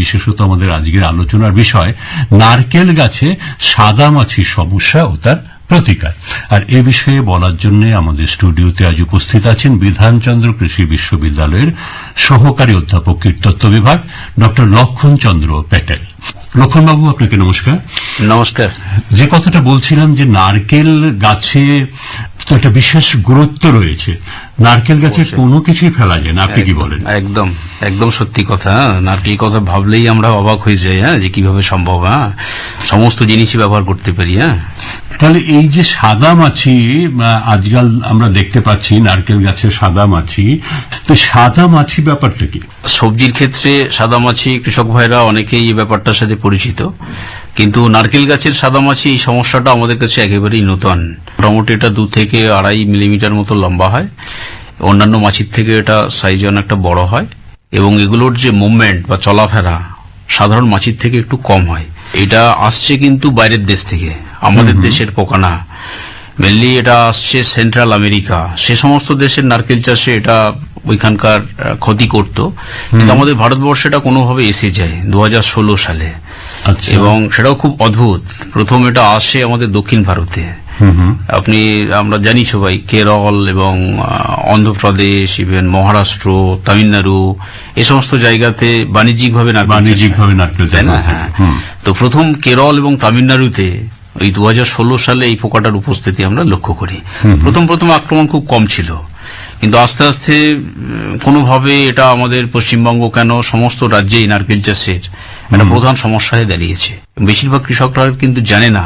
বিশেষত আমাদের আজকের আলোচনার বিষয় নারকেল গাছে সাদা মাছির সমস্যা ও তার প্রতিকার। আর এ বিষয়ে বলার জন্য আমাদের স্টুডিওতে আজ উপস্থিত আছেন বিধানচন্দ্র কৃষি বিশ্ববিদ্যালয়ের সহকারী অধ্যাপক কীর্তত্ব বিভাগ ডক্টর লক্ষণ চন্দ্র প্যাটেল। লক্ষণবাবু আপনাকে নমস্কার। নমস্কার। যে কথাটা বলছিলাম যে নারকেল গাছে একটা বিশেষ গুরুত্ব রয়েছে। নারকেল গাছে কোনো কিছুই ফেলা যায় না আপনি কি বলেন? একদম একদম সত্যি কথা হ্যাঁ। নারকেল কথা ভাবলেই আমরা অবাক হয়ে যাই হ্যাঁ যে কীভাবে সম্ভব হ্যাঁ। সমস্ত জিনিসই ব্যবহার করতে পারি হ্যাঁ। তাহলে এই যে সাদা মাছি আজকাল আমরা দেখতে পাচ্ছি নারকেল গাছের সাদা মাছি তো সাদা মাছি ব্যাপারটা কি? সবজির ক্ষেত্রে সাদা মাছি কৃষক ভাইরা অনেকেই এই ব্যাপারটার সাথে পরিচিত। কিন্তু নারকেল গাছের সাদামাছি এই সমস্যাটা আমাদের কাছে একেবারেই নতুন। মোটামুটি এটা দু থেকে আড়াই মিলিমিটার মতো লম্বা হয়। অন্যান্য মাছির থেকে এটা সাইজে অনেকটা বড় হয়। এবং এগুলোর যে মুভমেন্ট বা চলাফেরা সাধারণ মাছির থেকে একটু কম হয়। এটা আসছে কিন্তু বাইরের দেশ থেকে আমাদের দেশের পোকা না মেনলি এটা আসছে সেন্ট্রাল আমেরিকা সে সমস্ত দেশের নারকেল চাষে এটা ওইখানকার ক্ষতি করত। কিন্তু আমাদের ভারতবর্ষে এটা কোনোভাবে এসে যায় দু হাজার ষোলো সালে। এবং সেটাও খুব অদ্ভুত। প্রথম এটা আসে আমাদের দক্ষিণ ভারতে। আপনি আমরা জানি সবাই কেরল এবং অন্ধ্রপ্রদেশ ইভেন মহারাষ্ট্র তামিলনাড়ু এ সমস্ত জায়গাতে বাণিজ্যিকভাবে। বাণিজ্যিকভাবে নারকেল তাই না? হ্যাঁ। তো প্রথম কেরল এবং তামিলনাড়ুতে ওই দু হাজার ষোলো সালে এই পোকাটার উপস্থিতি আমরা লক্ষ্য করি। প্রথম প্রথম আক্রমণ খুব কম ছিল। কিন্তু আস্তে আস্তে কোনোভাবে এটা আমাদের পশ্চিমবঙ্গ কেন সমস্ত রাজ্যেই নারকেল চাষের একটা প্রধান সমস্যা হয়ে দাঁড়িয়েছে। বেশিরভাগ কৃষকরা কিন্তু জানে না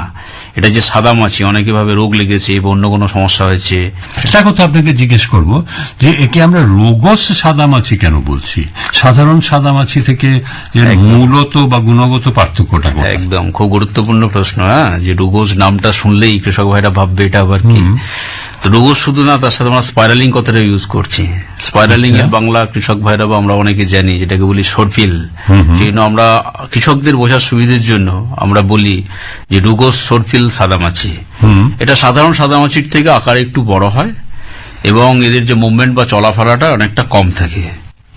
এটা যে সাদা মাছি অনেকে ভাবে রোগ লেগেছে বা অন্য কোনো সমস্যা হয়েছে। একটা কথা আপনাকে জিজ্ঞেস করব যে একে আমরা রোগস সাদা মাছি কেন বলছি? সাধারণ সাদা মাছি থেকে মূলত বা গুণগত পার্থক্যটা একদম খুব গুরুত্বপূর্ণ প্রশ্ন হ্যাঁ? যে রোগস নামটা শুনলেই কৃষক ভাইরা ভাববে এটা আবার কি? তো রোগস শুধু না তার সাথে আমরা স্পাইরালিং কথাটা ইউজ করছি। স্পাইরালিং এর বাংলা কৃষক ভাইরা বা আমরা অনেকে জানি যেটাকে বলি সরফিল সেই আমরা কৃষকদের বোঝার সুবিধের জন্য আমরা বলি যে রুগোজ সরফিল সাদামাছি। এটা সাধারণ সাদামাছির থেকে আকারে একটু বড় হয় এবং এদের যে মুভমেন্ট বা চলাফেরাটা অনেকটা কম থাকে।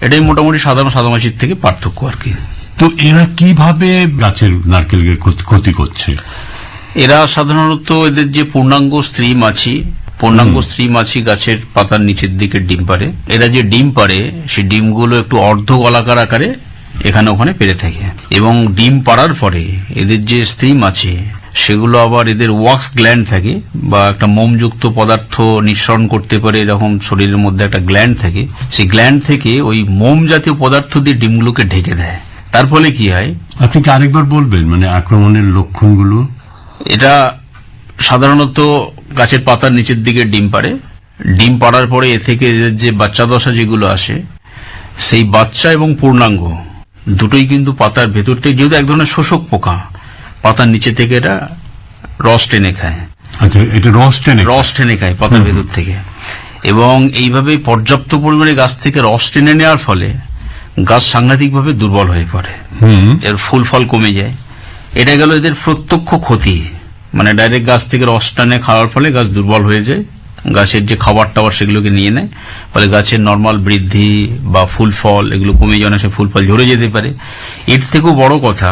এটাই মোটামুটি সাধারণ সাদামাছির থেকে পার্থক্য আর কি। তো এরা কীভাবে গাছের নারকেলকে ক্ষতি- ক্ষতি করছে? এরা সাধারণত এদের যে পূর্ণাঙ্গ স্ত্রী মাছি পূর্ণাঙ্গ স্ত্রী মাছি গাছের পাতার নিচের দিকে ডিম পারে এরা যে ডিম পারে সেই ডিমগুলো একটু অর্ধ গলাকার আকারে এখানে ওখানে পেরে থাকে। এবং ডিম পাড়ার পরে এদের যে স্ত্রী আছে সেগুলো আবার এদের ওয়াক্স গ্ল্যান্ড থাকে বা একটা মোমযুক্ত পদার্থ নিঃসরণ করতে পারে এরকম শরীরের মধ্যে একটা গ্ল্যান্ড থাকে। সেই গ্ল্যান্ড থেকে ওই মোম জাতীয় পদার্থ দিয়ে ডিমগুলোকে ঢেকে দেয়। তার ফলে কি হয়? আপনি কি আরেকবার বলবেন মানে আক্রমণের লক্ষণগুলো? এটা সাধারণত গাছের পাতার নিচের দিকে ডিম পারে ডিম পাড়ার পরে এ থেকে এদের যে বাচ্চা দশা যেগুলো আসে সেই বাচ্চা এবং পূর্ণাঙ্গ দুটোই কিন্তু পাতার ভেতর থেকে যেহেতু এক ধরনের শোষক পোকা পাতার নিচে থেকে এটা রস টেনে খায়। আচ্ছা এটা রস টেনে রস টেনে খায় পাতার ভেতর থেকে। এবং এইভাবে পর্যাপ্ত পরিমাণে গাছ থেকে রস টেনে নেওয়ার ফলে গাছ সাংঘাতিকভাবে দুর্বল হয়ে পড়ে। হুম। এর ফুল ফল কমে যায়। এটা গেল এদের প্রত্যক্ষ ক্ষতি। মানে ডাইরেক্ট গাছ থেকে রস টানে খাওয়ার ফলে গাছ দুর্বল হয়ে যায়। গাছের যে খাবার টাবার সেগুলোকে নিয়ে নেয়। ফলে গাছের নর্মাল বৃদ্ধি বা ফুল ফল এগুলো কমে যাওয়া সে ফুল ফল ঝরে যেতে পারে। এর থেকেও বড় কথা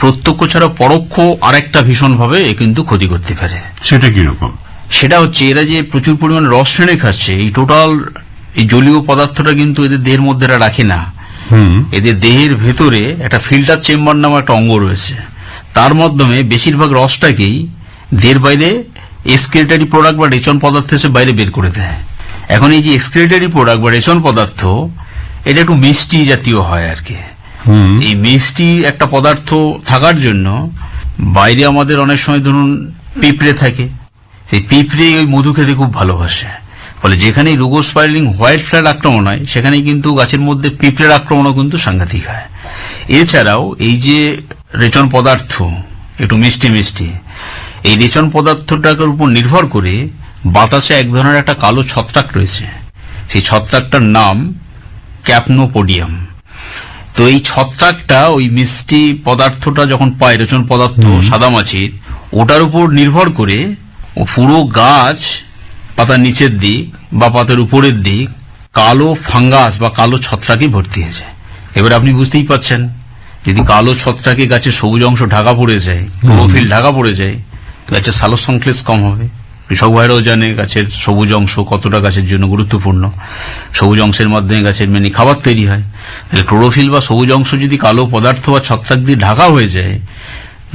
প্রত্যক্ষ ছাড়া পরোক্ষ আরেকটা ভীষণভাবে এ কিন্তু ক্ষতি করতে পারে। সেটা কীরকম সেটা হচ্ছে এরা যে প্রচুর পরিমাণে রস টেনে খাচ্ছে এই টোটাল এই জলীয় পদার্থটা কিন্তু এদের দেহের মধ্যে এরা রাখে না। এদের দেহের ভেতরে একটা ফিল্টার চেম্বার নামে একটা অঙ্গ রয়েছে। তার মাধ্যমে বেশিরভাগ রসটাকেই দেহের বাইরে এক্সক্রিয়েটারি প্রোডাক্ট বা রেচন পদার্থ এসে বাইরে বের করে দেয়। এখন এই যে এক্সক্রিয়েটারি প্রোডাক্ট বা রেচন পদার্থ এটা একটু মিষ্টি জাতীয় হয় আর কি হুম। এই মিষ্টি একটা পদার্থ থাকার জন্য বাইরে আমাদের অনেক সময় ধরুন পিঁপড়ে থাকে। সেই পিঁপড়ে ওই মধু খেতে খুব ভালোবাসে। ফলে যেখানে রুগো স্পাইরালিং হোয়াইট ফ্ল্যাট আক্রমণ হয় সেখানে কিন্তু গাছের মধ্যে পিঁপড়ের আক্রমণও কিন্তু সাংঘাতিক হয়। এছাড়াও এই যে রেচন পদার্থ একটু মিষ্টি মিষ্টি এই রেচন পদার্থটার উপর নির্ভর করে বাতাসে এক ধরনের একটা কালো ছত্রাক রয়েছে। সেই ছত্রাকটার নাম ক্যাপনোপোডিয়াম। তো এই ছত্রাকটা ওই মিষ্টি পদার্থটা যখন পায় রেচন পদার্থ সাদামাছির ওটার উপর নির্ভর করে ও পুরো গাছ পাতার নিচের দিক বা পাতার উপরের দিক কালো ফাঙ্গাস বা কালো ছত্রাকে ভর্তি হয়েছে এবার আপনি বুঝতেই পাচ্ছেন যদি কালো ছত্রাকে গাছের সবুজ অংশ ঢাকা পড়ে যায় ক্লোরোফিল ঢাকা পড়ে যায় গাছের সালো সংশ্লেষ কম হবে। কৃষক ভাইরাও জানে গাছের সবুজ অংশ কতটা গাছের জন্য গুরুত্বপূর্ণ। সবুজ অংশের মাধ্যমে গাছের মেনি খাবার তৈরি হয়। তাহলে ক্লোরোফিল বা সবুজ অংশ যদি কালো পদার্থ বা ছত্রাক দিয়ে ঢাকা হয়ে যায়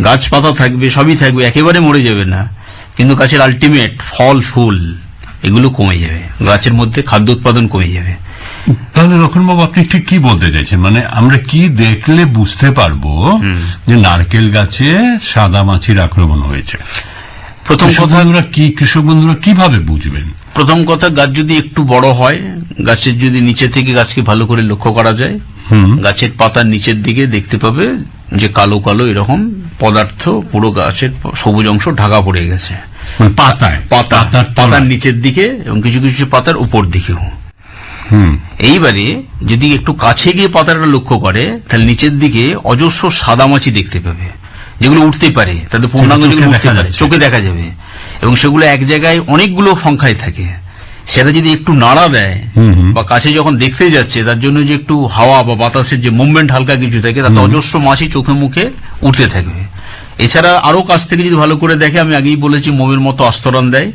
গাছপাতা থাকবে, সবই থাকবে, একেবারে মরে যাবে না। কিন্তু গাছের আলটিমেট ফল, ফুল, এগুলো কমে যাবে। গাছের মধ্যে খাদ্য উৎপাদন কমে যাবে। তাহলে রতনবাবু আপনি ঠিক কি বলতে চাইছেন? মানে আমরা কি দেখলে বুঝতে পারব যে নারকেল গাছে সাদা মাছির আক্রমণ হয়েছে? প্রথম কথা বন্ধুরা কি কৃষক বন্ধুরা কীভাবে বুঝবেন? প্রথম কথা গাছ যদি একটু বড় হয় গাছের যদি নিচে থেকে গাছকে ভালো করে লক্ষ্য করা যায় গাছের পাতার নিচের দিকে দেখতে পাবে যে কালো কালো এরকম পদার্থ পুরো গাছের সবুজ অংশ ঢাকা পড়ে গেছে। মানে পাতায় পাতা পাতার পাতার নিচের দিকে এবং কিছু কিছু পাতার উপর দিকেও। এইবারে যদি একটু কাছে গিয়ে পাতাটা লক্ষ্য করে তাহলে নিচের দিকে অজস্র সাদামাছি দেখতে পাবে। যেগুলো উঠতে পারে তাদের পূর্ণাঙ্গ যেগুলো উঠতে দেখা পারে চোখে দেখা যাবে। এবং সেগুলো এক জায়গায় অনেকগুলো সংখ্যায় থাকে। সেটা যদি একটু নাড়া দেয়। বা কাছে যখন দেখতে যাচ্ছে তার জন্য যে একটু হাওয়া বা বাতাসের যে মুভমেন্ট হালকা কিছু থাকে তাতে অজস্র মাছি চোখে মুখে উঠতে থাকবে। এছাড়া আরও কাছ থেকে যদি ভালো করে দেখে আমি আগেই বলেছি মোমের মতো আস্তরণ দেয়।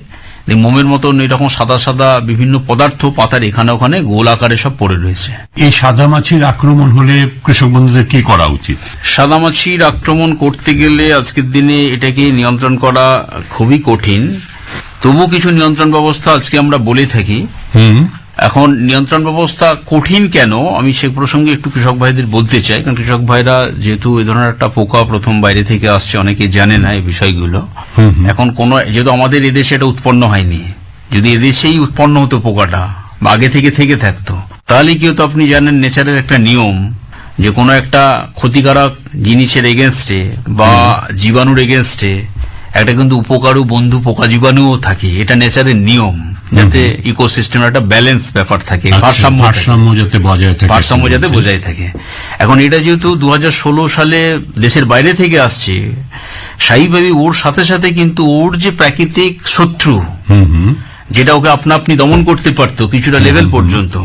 মোমের মতন এরকম সাদা সাদা বিভিন্ন পদার্থ পাতার এখানে ওখানে গোল আকারে সব পড়ে রয়েছে। এই সাদা মাছির আক্রমণ হলে কৃষক বন্ধুদের কি করা উচিত? সাদা মাছির আক্রমণ করতে গেলে আজকের দিনে এটাকে নিয়ন্ত্রণ করা খুবই কঠিন। তবু কিছু নিয়ন্ত্রণ ব্যবস্থা আজকে আমরা বলে থাকি। এখন নিয়ন্ত্রণ ব্যবস্থা কঠিন কেন? আমি সে প্রসঙ্গে একটু কৃষক ভাইদের বলতে চাই কারণ কৃষক ভাইরা যেহেতু এই ধরনের একটা পোকা প্রথম বাইরে থেকে আসছে অনেকে জানে না এই বিষয়গুলো। এখন কোন যেহেতু আমাদের এদেশে এটা উৎপন্ন হয়নি যদি এদেশেই উৎপন্ন হতো পোকাটা বা আগে থেকে থেকে থাকতো তাহলে কি হতো আপনি জানেন নেচারের একটা নিয়ম যে কোনো একটা ক্ষতিকারক জিনিসের এগেনস্টে বা জীবাণুর এগেনস্টে একটা কিন্তু উপকারু বন্ধু পোকা জীবাণুও থাকে এটা নেচারের নিয়ম। যাতে ইকোসিস্টেম একটা ব্যালেন্স ব্যাপার থাকে আচ্ছা, ভারসাম্য ভারসাম্য যাতে বজায় থাকে। ভারসাম্য যাতে বজায় থাকে। এখন এটা যেহেতু দু হাজার ষোলো সালে দেশের বাইরে থেকে আসছে স্বাভাবিকভাবে ওর সাথে সাথে কিন্তু ওর যে প্রাকৃতিক শত্রু যেটা ওকে আপনা আপনি দমন করতে পারতো কিছুটা লেভেল পর্যন্ত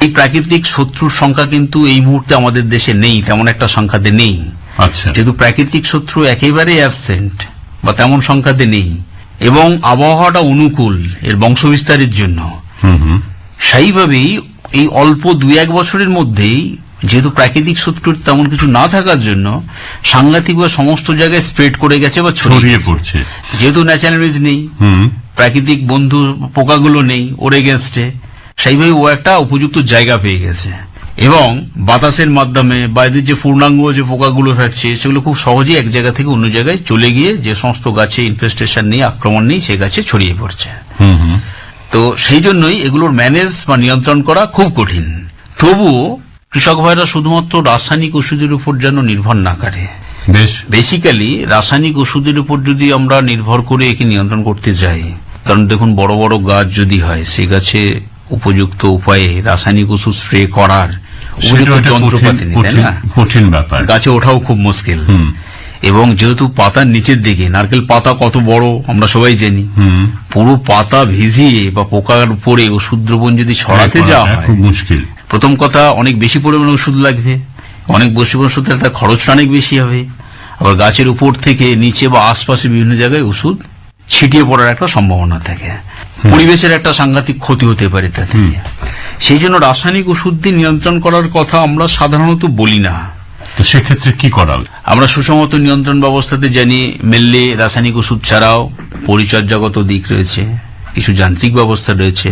এই প্রাকৃতিক শত্রুর সংখ্যা কিন্তু এই মুহূর্তে আমাদের দেশে নেই তেমন একটা সংখ্যাতে নেই। আচ্ছা। যেহেতু প্রাকৃতিক শত্রু একেবারে অ্যাবসেন্ট বা তেমন সংখ্যাতে নেই। এবং আবহাওয়াটা অনুকূল এর বংশবিস্তারের জন্য। হুম এই অল্প দুই এক বছরের মধ্যেই যেহেতু প্রাকৃতিক শত্রুর তেমন কিছু না থাকার জন্য সাংঘাতিক বা সমস্ত জায়গায় স্প্রেড করে গেছে বা ছড়িয়ে পড়ছে। যেহেতু ন্যাচারালিজ নেই হুম। প্রাকৃতিক বন্ধু পোকাগুলো নেই ওর এগেনস্টে সেইভাবে ও একটা উপযুক্ত জায়গা পেয়ে গেছে। এবং বাতাসের মাধ্যমে বাইরের যে পূর্ণাঙ্গ যে পোকাগুলো থাকছে সেগুলো খুব সহজেই এক জায়গা থেকে অন্য জায়গায় চলে গিয়ে যে সমস্ত গাছে ইনফেস্টেশন নেই আক্রমণ নেই সে গাছে ছড়িয়ে পড়ছে। তো সেই জন্যই এগুলোর ম্যানেজ বা নিয়ন্ত্রণ করা খুব কঠিন। তবুও কৃষক ভাইরা শুধুমাত্র রাসায়নিক ওষুধের উপর যেন নির্ভর না করে। বেশ। বেসিক্যালি রাসায়নিক ওষুধের উপর যদি আমরা নির্ভর করে একে নিয়ন্ত্রণ করতে যাই কারণ দেখুন বড় বড় গাছ যদি হয় সে গাছে উপযুক্ত উপায়ে রাসায়নিক ওষুধ স্প্রে করার উপযুক্ত যন্ত্রপাতি তাই না? কঠিন ব্যাপার। গাছে ওঠাও খুব মুশকিল। এবং যেহেতু পাতার নিচের দিকে নারকেল পাতা কত বড় আমরা সবাই জানি। পুরো পাতা ভিজিয়ে বা পোকার উপরে ওষুধ দ্রবণ যদি ছড়াতে যাওয়া হয় খুব মুশকিল। প্রথম কথা অনেক বেশি পরিমাণে ওষুধ লাগবে। অনেক পরিমাণে ওষুধ তার খরচটা অনেক বেশি হবে। আবার গাছের উপর থেকে নিচে বা আশপাশে বিভিন্ন জায়গায় ওষুধ ছিটিয়ে পড়ার একটা সম্ভাবনা থাকে। পরিবেশের একটা সাংঘাতিক ক্ষতি হতে পারে তাতে। সেই জন্য রাসায়নিক ওষুধ দিয়ে নিয়ন্ত্রণ করার কথা আমরা সাধারণত বলি না। তো সেক্ষেত্রে কি করা আমরা সুসংহত নিয়ন্ত্রণ ব্যবস্থাতে জানি মেনলি রাসায়নিক ওষুধ ছাড়াও পরিচর্যাগত দিক রয়েছে কিছু যান্ত্রিক ব্যবস্থা রয়েছে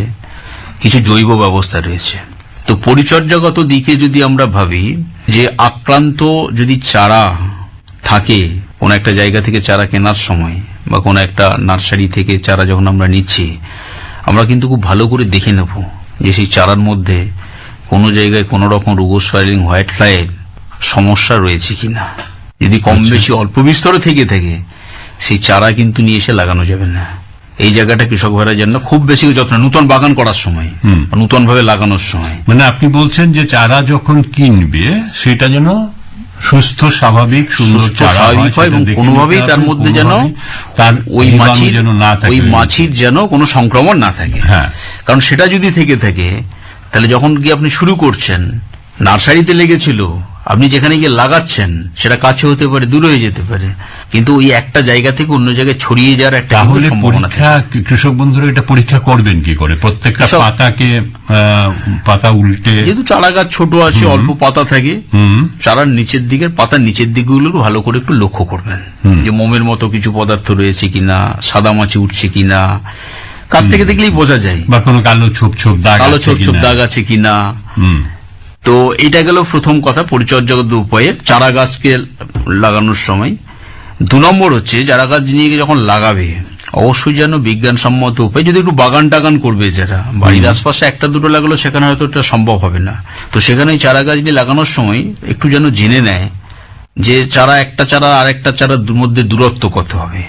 কিছু জৈব ব্যবস্থা রয়েছে। তো পরিচর্যাগত দিকে যদি আমরা ভাবি যে আক্রান্ত যদি চারা থাকে কোন একটা জায়গা থেকে চারা কেনার সময় বা কোনো একটা নার্সারি থেকে চারা যখন আমরা নিচ্ছি আমরা কিন্তু খুব ভালো করে দেখে নেব যে সেই চারার মধ্যে কোনো জায়গায় কোনো রকম রুগো সোয়াইলিং হোয়াইট ফ্লাইয়ের সমস্যা রয়েছে কিনা। যদি কম বেশি অল্প বিস্তরে থেকে থাকে সেই চারা কিন্তু নিয়ে এসে লাগানো যাবে না। এই জায়গাটা কৃষক ভাইয়ের জন্য খুব বেশি যত্ন নতুন বাগান করার সময়। নতুন ভাবে লাগানোর সময়। মানে আপনি বলছেন যে চারা যখন কিনবে সেটা যেন সুস্থ স্বাভাবিক সুন্দর স্বাভাবিক হয় এবং কোনোভাবেই তার মধ্যে যেন তার ওই মাছির যেন না থাকে। ওই মাছির যেন কোনো সংক্রমণ না থাকে। হ্যাঁ। কারণ সেটা যদি থেকে থাকে তাহলে যখন গিয়ে আপনি শুরু করছেন নার্সারিতে লেগেছিল আপনি যেখানে গিয়ে লাগাচ্ছেন সেটা কাছে হতে পারে দূরে হয়ে যেতে পারে। কিন্তু ওই একটা জায়গা থেকে অন্য জায়গায় ছড়িয়ে যাওয়ার একটা তাহলে পরীক্ষা কৃষক বন্ধুরা এটা পরীক্ষা করবেন কি করে? প্রত্যেকটা পাতাকে পাতা উল্টে যেহেতু চারা গাছ ছোট আছে অল্প পাতা থাকে চারার নিচের দিকের পাতার নিচের দিকগুলো ভালো করে একটু লক্ষ্য করবেন। যে মোমের মতো কিছু পদার্থ রয়েছে কিনা সাদা মাছি উঠছে কিনা কাছ থেকে দেখলেই বোঝা যায়। বা কোনো কালো ছোপ ছোপ দাগ কালো ছোপ ছোপ দাগ আছে কিনা। হুম। তো এটা গেল প্রথম কথা পরিচর্যাগত উপায়ে। চারা গাছকে লাগানোর সময়। দু নম্বর হচ্ছে চারা গাছ নিয়ে যখন লাগাবে অবশ্যই যেন বিজ্ঞানসম্মত উপায়। যদি একটু বাগান টাগান করবে যারা বাড়ির আশপাশে একটা দুটো লাগালো সেখানে হয়তো এটা সম্ভব হবে না। তো সেখানে চারা গাছ নিয়ে লাগানোর সময় একটু যেন জেনে নেয় যে চারা একটা চারা আর একটা চারার মধ্যে দূরত্ব কত হবে।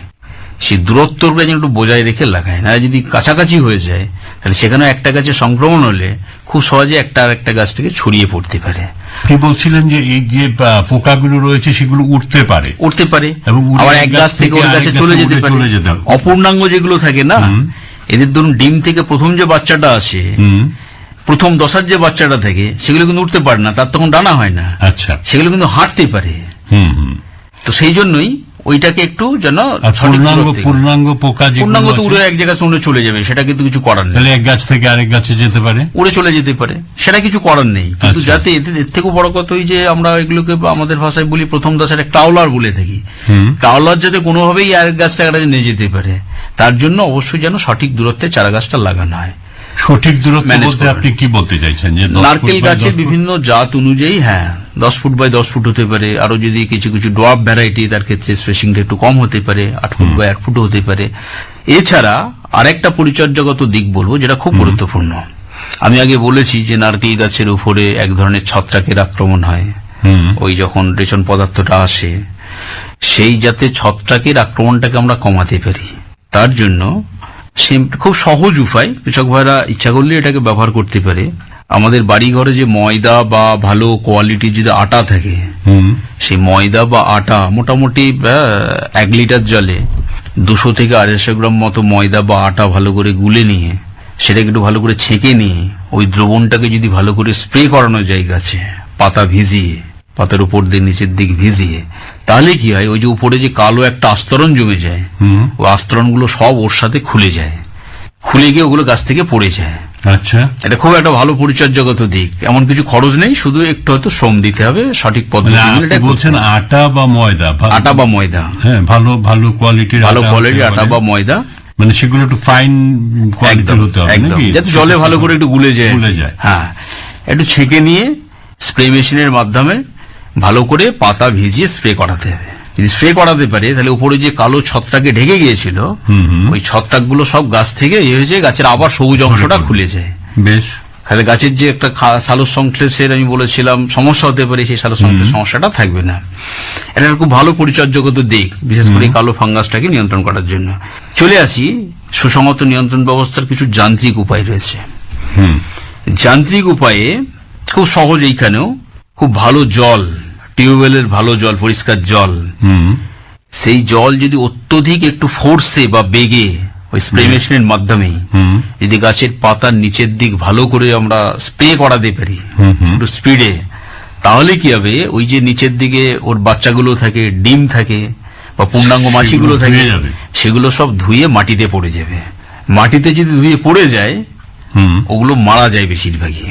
সেই দূরত্বটা যেন একটু বজায় রেখে লাগায়। না যদি কাছাকাছি হয়ে যায় তাহলে সেখানে একটা গাছে সংক্রমণ হলে খুব সহজে একটা আর একটা গাছ থেকে ছড়িয়ে পড়তে পারে। আপনি বলছিলেন যে এই যে পোকাগুলো রয়েছে সেগুলো উঠতে পারে। উঠতে পারে। আবার এক গাছ থেকে ওর কাছে চলে যেতে পারে। অপূর্ণাঙ্গ যেগুলো থাকে না এদের ধরুন ডিম থেকে প্রথম যে বাচ্চাটা আসে প্রথম দশার যে বাচ্চাটা থাকে সেগুলো কিন্তু উঠতে পারে না তার তখন ডানা হয় না। আচ্ছা। সেগুলো কিন্তু হাঁটতে পারে। হুম হুম। তো সেই জন্যই ওইটাকে একটু যেন পূর্ণাঙ্গ পূর্ণাঙ্গ পোকা পূর্ণাঙ্গ তো উড়ে এক জায়গায় উড়ে চলে যাবে সেটা কিন্তু কিছু করার নেই। এক গাছ থেকে আরেক গাছে যেতে পারে। উড়ে চলে যেতে পারে সেটা কিছু করার নেই। কিন্তু আচ্ছা। যাতে এর থেকেও বড় কথা ওই যে আমরা এগুলোকে আমাদের ভাষায় বলি প্রথম দশার টাওলার বলে থাকি। হুম। টাওলার যাতে কোনোভাবেই আরেক গাছ থেকে আরেক নিয়ে যেতে পারে তার জন্য অবশ্যই যেন সঠিক দূরত্বে চারা গাছটা লাগানো হয়। সঠিক দূরত্ব বলতে আপনি কি বলতে চাইছেন? যে নারকেল গাছের বিভিন্ন জাত অনুযায়ী হ্যাঁ দশ ফুট বাই দশ ফুট হতে পারে। আরও যদি কিছু কিছু ডোয়াব ভ্যারাইটি তার ক্ষেত্রে স্পেসিংটা একটু কম হতে পারে আট ফুট বাই আট ফুট হতে পারে। এছাড়া আরেকটা পরিচর্যাগত দিক বলব যেটা খুব গুরুত্বপূর্ণ। আমি আগে বলেছি যে নারকেল গাছের উপরে এক ধরনের ছত্রাকের আক্রমণ হয়। ওই যখন রেচন পদার্থটা আসে সেই যাতে ছত্রাকের আক্রমণটাকে আমরা কমাতে পারি। তার জন্য খুব সহজ উপায়। কৃষক ভাইরা ইচ্ছা করলে এটাকে ব্যবহার করতে পারে। আমাদের বাড়ি ঘরে যে ময়দা বা ভালো কোয়ালিটির যদি আটা থাকে হুম। সেই ময়দা বা আটা মোটামুটি এক লিটার জলে দুশো থেকে আড়াইশো গ্রাম মতো ময়দা বা আটা ভালো করে গুলে নিয়ে সেটাকে একটু ভালো করে ছেঁকে নিয়ে ওই দ্রবণটাকে যদি ভালো করে স্প্রে করানো যায় গাছে পাতা ভিজিয়ে পাতার উপর দিয়ে নিচের দিক ভিজিয়ে তাহলে কি হয়? ওই যে উপরে যে কালো একটা আস্তরণ জমে যায় ওই আস্তরণগুলো সব ওর সাথে খুলে যায়। খুলে গিয়ে ওগুলো গাছ থেকে পড়ে যায়। আচ্ছা। এটা খুব একটা ভালো পরিচর্যাগত দিক। এমন কিছু খরচ নেই শুধু একটু হয়তো শ্রম দিতে হবে সঠিক মানে পদ্ধতি করতে বলছেন আটা বা ময়দা? আটা বা ময়দা। হ্যাঁ ভালো ভালো কোয়ালিটির ভালো আটা কোয়ালিটির আটা বা ময়দা। মানে সেগুলো একটু ফাইন কোয়ালিটির হতে হবে নাকি? যাতে জলে ভালো করে একটু গুলে যায়। গুলে যায়। হ্যাঁ একটু ছেঁকে নিয়ে স্প্রে মেশিনের মাধ্যমে ভালো করে পাতা ভিজিয়ে স্প্রে করাতে হবে। যদি স্প্রে করাতে পারে তাহলে উপরে যে কালো ছত্রাকে ঢেকে গিয়েছিল ওই ছত্রাকগুলো সব গাছ থেকে ইয়ে হয়ে যায় গাছের আবার সবুজ অংশটা খুলে যায়। বেশ। তাহলে গাছের যে একটা খা- সংশ্লেষের আমি বলেছিলাম সমস্যা হতে পারে সেই সালোক সংশ্লেষ সমস্যাটা থাকবে না। এটা একটা খুব ভালো পরিচর্যাগত দিক বিশেষ করে কালো ফাঙ্গাসটাকে নিয়ন্ত্রণ করার জন্য। চলে আসি সুসংহত নিয়ন্ত্রণ ব্যবস্থার কিছু যান্ত্রিক উপায় রয়েছে। হুম। যান্ত্রিক উপায়ে খুব সহজ এইখানেও খুব ভালো জল টিউবওয়েলের ভালো জল পরিষ্কার জল হুম। সেই জল যদি অত্যধিক একটু ফোর্সে বা বেগে ওই স্প্রে মেশিনের মাধ্যমে যদি গাছের পাতার নিচের দিক ভালো করে আমরা স্প্রে করাতে পারি হুম হুম। একটু স্পিডে তাহলে কি হবে? ওই যে নিচের দিকে ওর বাচ্চাগুলো থাকে ডিম থাকে বা পূর্ণাঙ্গ মাছিগুলো থাকে। সেগুলো সব ধুয়ে মাটিতে পড়ে যাবে। মাটিতে যদি ধুয়ে পড়ে যায় হুম। ওগুলো মারা যায় বেশিরভাগই।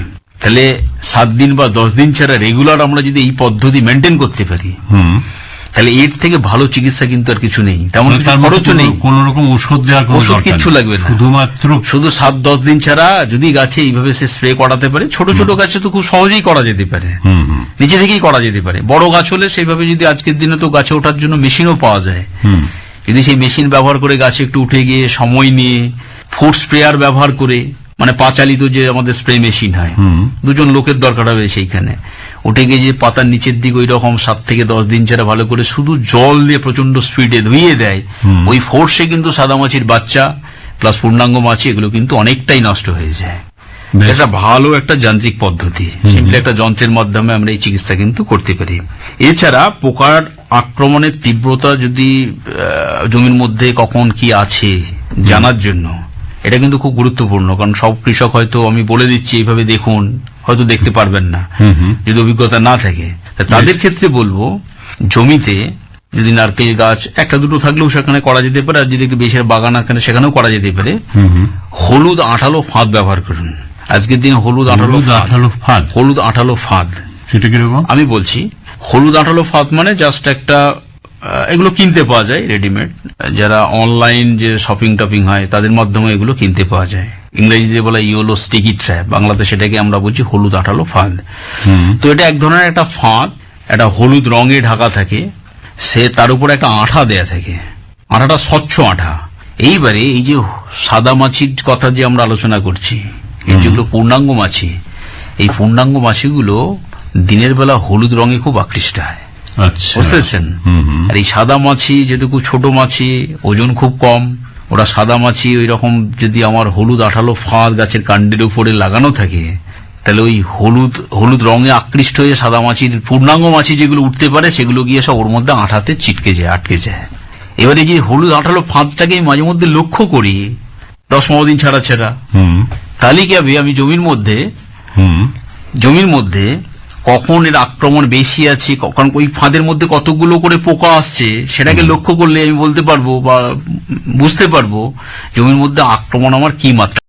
তাহলে সাত দিন বা দশ দিন ছাড়া রেগুলার আমরা যদি এই পদ্ধতি মেনটেন করতে পারি তাহলে এর থেকে ভালো চিকিৎসা কিন্তু আর কিছু নেই। তেমন মানে খরচও নেই। কোনো- রকম ওষুধ দেওয়ার ওষুধ কিচ্ছু লাগবে না। শুধুমাত্র শুধু সাত দশ দিন ছাড়া যদি গাছে এইভাবে সে স্প্রে করাতে পারে ছোট ছোট গাছে তো খুব সহজেই করা যেতে পারে। নিচে থেকেই করা যেতে পারে। বড় গাছ হলে সেইভাবে যদি আজকের দিনে তো গাছে ওঠার জন্য মেশিনও পাওয়া যায়। হুম। যদি সেই মেশিন ব্যবহার করে গাছে একটু উঠে গিয়ে সময় নিয়ে ফুড স্প্রেয়ার ব্যবহার করে মানে পাচালিত যে আমাদের স্প্রে মেশিন হয় দুজন লোকের দরকার হবে সেইখানে। গিয়ে যে পাতার নিচের দিকে ওই রকম সাত থেকে দশ দিন ছাড়া ভালো করে শুধু জল দিয়ে প্রচণ্ড স্পিডে ধুইয়ে দেয় ওই ফোর্সে কিন্তু সাদামাছির বাচ্চা প্লাস পূর্ণাঙ্গ মাছি এগুলো কিন্তু অনেকটাই নষ্ট হয়ে যায়। এটা ভালো একটা যান্ত্রিক পদ্ধতি। সিম্পলি একটা যন্ত্রের মাধ্যমে আমরা এই চিকিৎসা কিন্তু করতে পারি। এছাড়া পোকার আক্রমণের তীব্রতা যদি জমির মধ্যে কখন কি আছে জানার জন্য এটা কিন্তু খুব গুরুত্বপূর্ণ কারণ সব কৃষক হয়তো আমি বলে দিচ্ছি এইভাবে দেখুন হয়তো দেখতে পারবেন না। যদি অভিজ্ঞতা না থাকে। তাদের ক্ষেত্রে বলব জমিতে যদি নারকেল গাছ একটা দুটো থাকলেও সেখানে করা যেতে পারে আর যদি একটু বেশি বাগান আকারে সেখানেও করা যেতে পারে। হলুদ আঠালো ফাঁদ ব্যবহার করুন। আজকের দিনে হলুদ আঠালো আঠালো ফাঁদ? হলুদ আঠালো ফাঁদ। সেটা কীরকম? আমি বলছি হলুদ আঠালো ফাঁদ মানে জাস্ট একটা এগুলো কিনতে পাওয়া যায় রেডিমেড যারা অনলাইন যে শপিং টপিং হয় তাদের মাধ্যমে এগুলো কিনতে পাওয়া যায়। ইংরেজিতে বলা ইয়োলো স্টিকি ট্র্যাপ বাংলাতে সেটাকে আমরা বলছি হলুদ আঠালো ফাঁদ। হুম। তো এটা এক ধরনের একটা ফাঁদ একটা হলুদ রঙে ঢাকা থাকে। সে তার উপর একটা আঠা দেয়া থাকে। আঠাটা স্বচ্ছ আঠা। এইবারে এই যে সাদা মাছির কথা যে আমরা আলোচনা করছি এই যেগুলো পূর্ণাঙ্গ মাছি এই পূর্ণাঙ্গ মাছিগুলো দিনের বেলা হলুদ রঙে খুব আকৃষ্ট হয়। বুঝতে পেরেছেন হুম হুম। আর এই সাদা মাছি যেহেতু খুব ছোট মাছি ওজন খুব কম ওরা সাদা মাছি ওই রকম যদি আমার হলুদ আঠালো ফাঁদ গাছের কাণ্ডের উপরে লাগানো থাকে তাহলে ওই হলুদ হলুদ রঙে আকৃষ্ট হয়ে সাদা মাছির পূর্ণাঙ্গ মাছি যেগুলো উঠতে পারে সেগুলো গিয়ে সব ওর মধ্যে আঠাতে চিটকে যায় আটকে যায়। এবারে যে হলুদ আঠালো ফাঁদটাকে আমি মাঝে মধ্যে লক্ষ্য করি দশ পনেরো দিন ছাড়া ছাড়া। হুম। তাহলে কি হবে? আমি জমির মধ্যে হুম। জমির মধ্যে কখন এর আক্রমণ বেশি আছে কখন ওই ফাঁদের মধ্যে কতগুলো করে পোকা আসছে সেটাকে লক্ষ্য করলে আমি বলতে পারব বা বুঝতে পারব জমির মধ্যে আক্রমণ আমার কি মাত্রা?